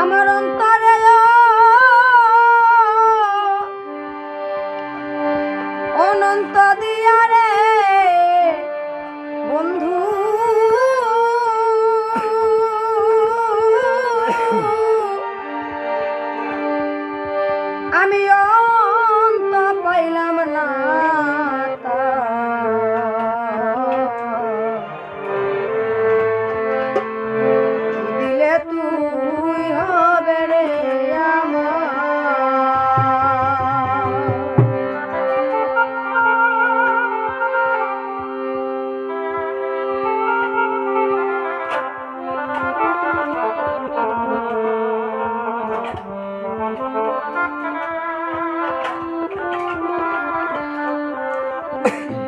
আমার অন্তরে অনন্ত দিয়া রে বন্ধু। তুই হবে রে Thank